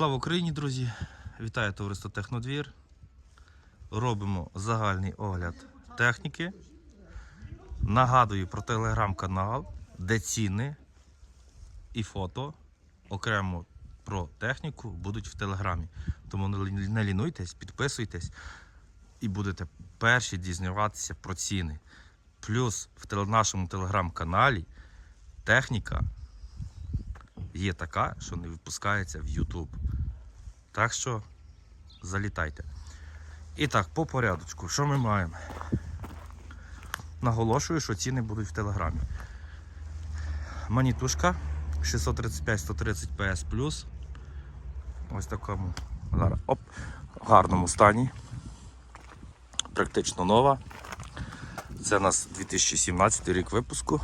Слава Україні, друзі! Вітаю товариство Технодвір. Робимо загальний огляд техніки. Нагадую про телеграм-канал, де ціни і фото окремо про техніку будуть в телеграмі. Тому не лінуйтесь, підписуйтесь і будете перші дізнаватися про ціни. Плюс в нашому телеграм-каналі техніка є така, що не випускається в YouTube. Так що залітайте. І так, по порядочку, що ми маємо? Наголошую, що ціни будуть в телеграмі. Манітушка 635-130 PS Ось такому оп, гарному стані. Практично нова. Це у нас 2017 рік випуску.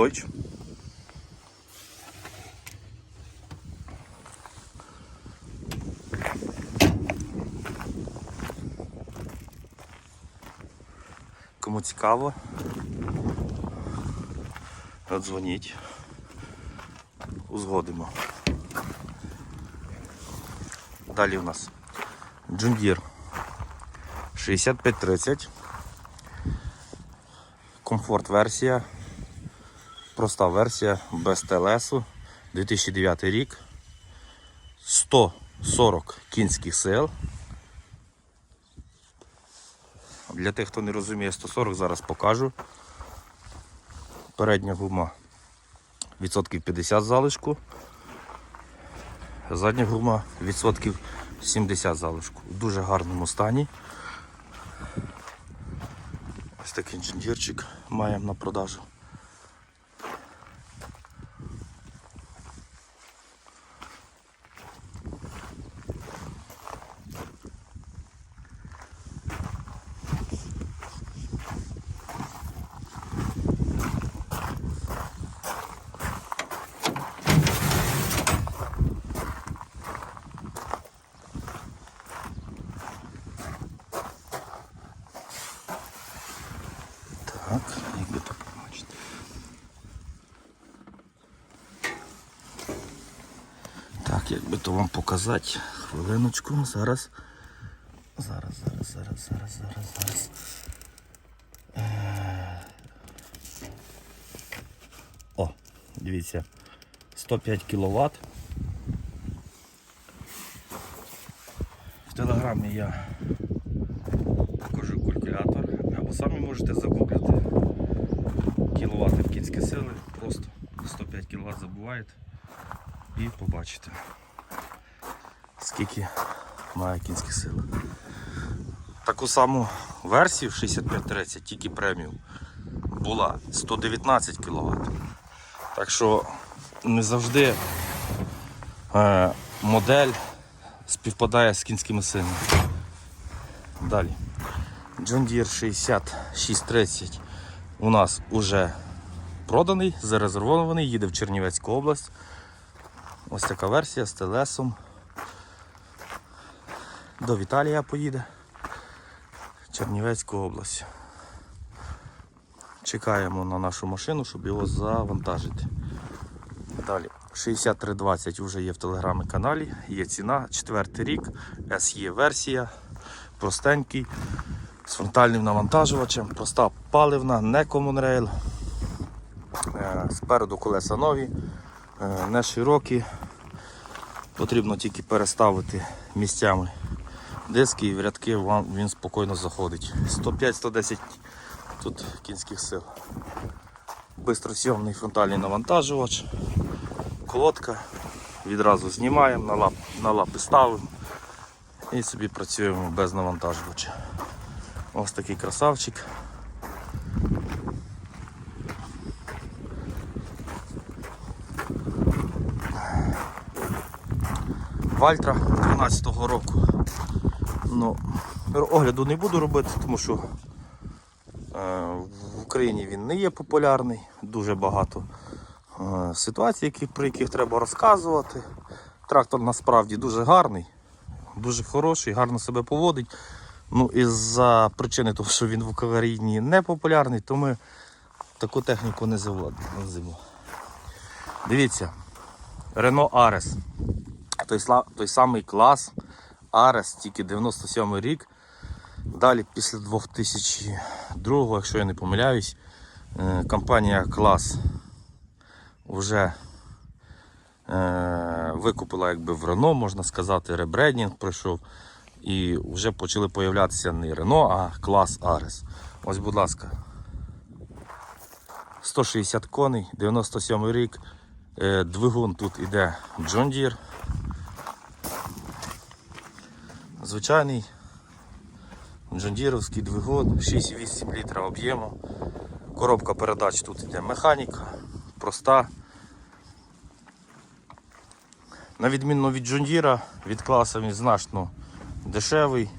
Deutsch. Кому цікаво, дзвоніть, узгодимо. Далі у нас Джундір 6530. Комфорт версія. Проста версія без ТЛСу. 2009 рік. 140 кінських сил. Для тих, хто не розуміє 140, зараз покажу. Передня гума відсотків 50 залишку. Задня гума відсотків 70 залишку. У дуже гарному стані. Ось такий інженерчик маємо на продажу. Так, як би то побачити. Так, як би то вам показати. Хвилиночку, зараз. Зараз, зараз, зараз, зараз, зараз, зараз. Е. О, дивіться. 105 кВт. В телеграмі я покажу калькулятор, або самі можете загуглити кіловати в кінські сили, просто 105 кВт забуваєте і побачите, скільки має кінські сили. Таку саму версію 6530, тільки преміум, була 119 кВт. Так що не завжди е, модель співпадає з кінськими силами. Далі. John Deere 6630 у нас уже проданий, зарезервований, їде в Чернівецьку область. Ось така версія з телесом. До Віталія поїде. Чернівецьку область. Чекаємо на нашу машину, щоб його завантажити. Далі. 6320 вже є в телеграми-каналі, є ціна, четвертий рік, SE версія, простенький, з фронтальним навантажувачем, проста паливна, не Common Rail. Е, Спереду колеса нові, не широкі. Потрібно тільки переставити місцями диски і в рядки він спокійно заходить. 105-110 тут кінських сил. Бистросйомний фронтальний навантажувач, колодка. Відразу знімаємо, на, лап, на лапи ставимо і собі працюємо без навантажувача. Ось такий красавчик. Вальтра 12-го року. Ну, огляду не буду робити, тому що е, в Україні він не є популярний, дуже багато е, ситуацій, які, про яких треба розказувати. Трактор насправді дуже гарний, дуже хороший, гарно себе поводить. Ну, із-за причини того, що він в Україні не популярний, то ми таку техніку не заводимо. Dивіться, Renault Ares. Той, той самий клас Ares, тільки 97 рік. Далі після 2002, якщо я не помиляюсь, е, компанія Клас вже е, викупила якби в Renault, можна сказати, ребрендінг пройшов. І вже почали появлятися не Renault, а клас Ares. Ось, будь ласка. 160 коней, 97 рік. Е, Двигун тут іде Deere. Звичайний Джондіровський двигун, 6,8 літра об'єму. Коробка передач тут іде механіка, проста. На відміну від Джондіра, від класа він значно дешевий.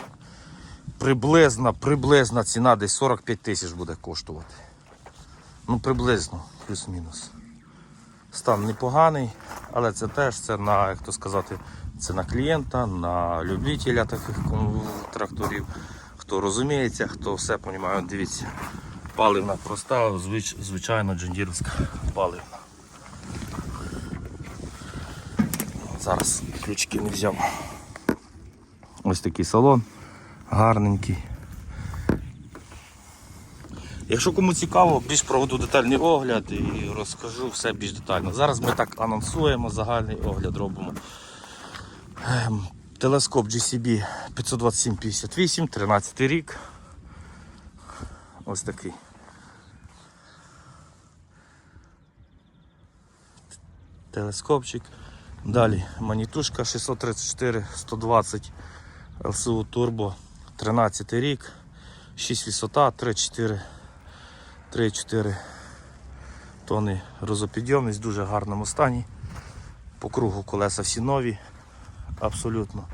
Приблизна, приблизна ціна десь 45 тисяч буде коштувати. Ну, приблизно, плюс-мінус. Стан непоганий, але це теж це на, як то сказати, це на клієнта, на любителя таких тракторів. Хто розуміється, хто все розуміє, дивіться. Паливна проста, звич, звичайно джендірівська паливна. Зараз ключки не взяв. Ось такий салон, гарненький. Якщо кому цікаво, більш проведу детальний огляд і розкажу все більш детально. Зараз ми так анонсуємо, загальний огляд робимо. Ем, Телескоп GCB 527-58, 13 рік. Ось такий. Телескопчик. Далі манітушка 634 120 LCU Turbo 13 рік. 6 висота, 3-4 3-4 тони розопідйомність, дуже гарному стані. По кругу колеса всі нові, абсолютно.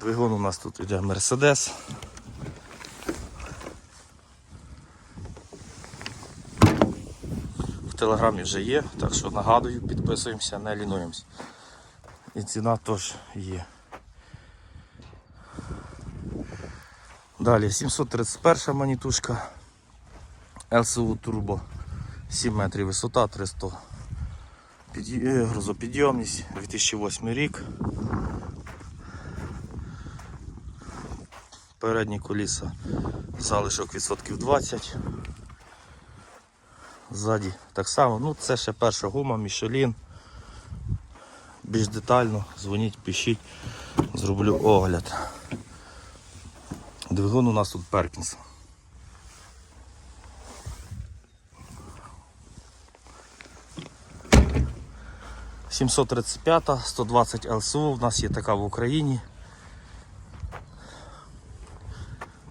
Двигун у нас тут йде Mercedes. В телеграмі вже є, так що нагадую, підписуємося, не лінуємося. І ціна теж є. Далі 731 манітушка. LCU Turbo 7 метрів висота, 300 під'ї- е, грузопідйомність, 2008 рік. Передні коліса залишок відсотків 20. Ззаді так само. Ну це ще перша гума, Michelin. Більш детально дзвоніть, пишіть, зроблю огляд. Двигун у нас тут Перкінс. Сімсот тридцять п'ята, 120 ЛСУ, в нас є така в Україні.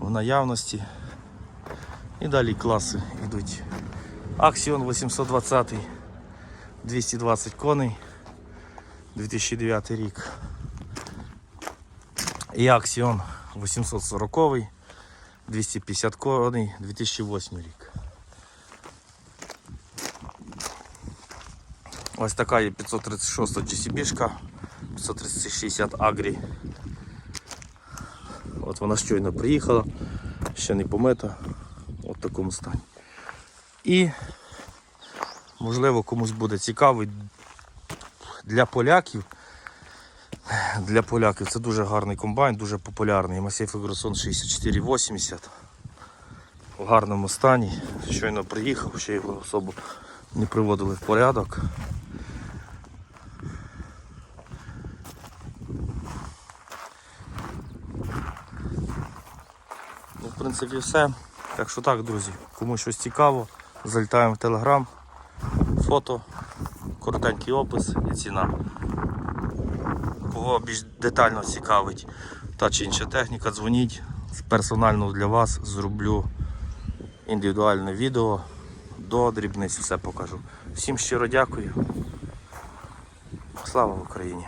В наявності. І далі класи йдуть. Аксіон 820, 220 коней, 2009 рік. І Аксіон 840, 250 коней, 2008 рік. Ось така є 536 GCB, 53060 Agri. От вона щойно приїхала, ще не помита, от в такому стані. І можливо комусь буде цікавий для поляків. Для поляків це дуже гарний комбайн, дуже популярний. Масей Фегросон 6480 в гарному стані. Щойно приїхав, ще його особо не приводили в порядок. Принципі, все. Так що так, друзі, кому щось цікаво, залітаємо в телеграм, фото, коротенький опис і ціна. Кого більш детально цікавить та чи інша техніка, дзвоніть. Персонально для вас зроблю індивідуальне відео, до дрібниць все покажу. Всім щиро дякую. Слава Україні!